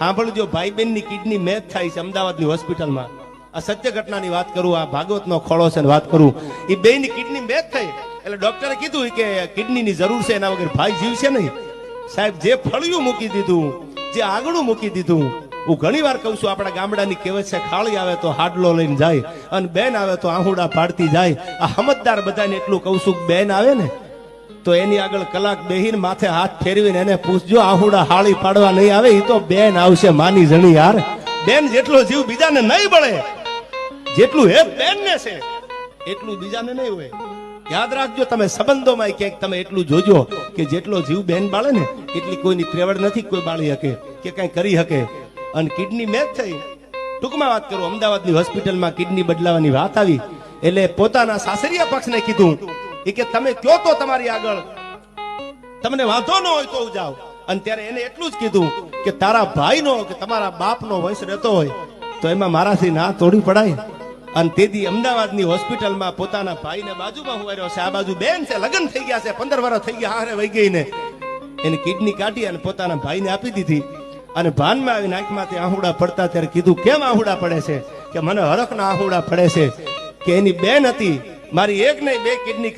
સાંભળજો ભાઈ બહેનની kidney match થાય છે અમદાવાદની હોસ્પિટલમાં. આ સત્ય ઘટનાની વાત કરું, આ ભાગવતનો ખોળો છે વાત કરું. એ બેયની કિડની મેચ થઈ. એટલે ડોક્ટરે કીધું કે કિડનીની જરૂર છે એના વગર ભાઈ જીવશે નહીં. સાહેબ, જે ફળિયું મૂકી દીધું, જે આગળું મૂકી દીધું, હું ઘણી વાર કહું છું, આપણા ગામડાની કહેવત છે, ખાળી આવે તો હાડલો લઈને જાય અને બેન આવે તો આહુડા પાડતી જાય. આ સમજદાર બધાને એટલું કહું છું, બેન આવે ને તો એની આગળ કલાક બેહીને માથે હાથ ફેરવીને એને પૂછજો, આહુડા હાળી પાડવા નહીં આવે? એ તો બેન આવશે માની જણી યાર. બેન જેટલો જીવ બીજાને નહીં બળે, જેટલું હે બેન ને છે, એટલું બીજાને નહીં હોય. યાદ રાખજો, તમે સંબંધોમાં ક્યાંક તમે એટલું જોજો કે જેટલો જીવ બેન બાળે ને, એટલી કોઈની ત્રેવડ નથી કોઈ બાળી શકે, કે કઈ કરી શકે. અને કિડની મેચ થઈ. ટૂંકમાં વાત કરું, અમદાવાદની હોસ્પિટલમાં કિડની બદલાવાની વાત આવી. એટલે પોતાના સાસરિયા પક્ષને કીધું એ કે તમે કયો તો તમારી આગળ? તમને વાંધો ન હોય તો જાઓ અને ત્યારે એને એટલું જ કીધું કે તારા ભાઈનો કે તમારા બાપનો વંશ રહેતો હોય તો એમાં મારાથી ના તોડી પડાય. અને તેથી અમદાવાદની હોસ્પિટલમાં પોતાના ભાઈને બાજુમાં હુવાર્યો છે. આ બાજુ બેન છે, લગ્ન થઈ ગયા છે, પંદર વર્ષ થઈ ગયા, હારે વહી ગઈ ને એની કિડની કાઢી અને પોતાના ભાઈને આપી દીધી. અને ભાનમાં આવીને આંખમાંથી આહુડા પડતા ત્યારે કીધું, કેમ આહુડા પડે છે? કે મને હરખના આહુડા પડે છે? કે એની બેન હતી, મારી એક નહીં બે કિડની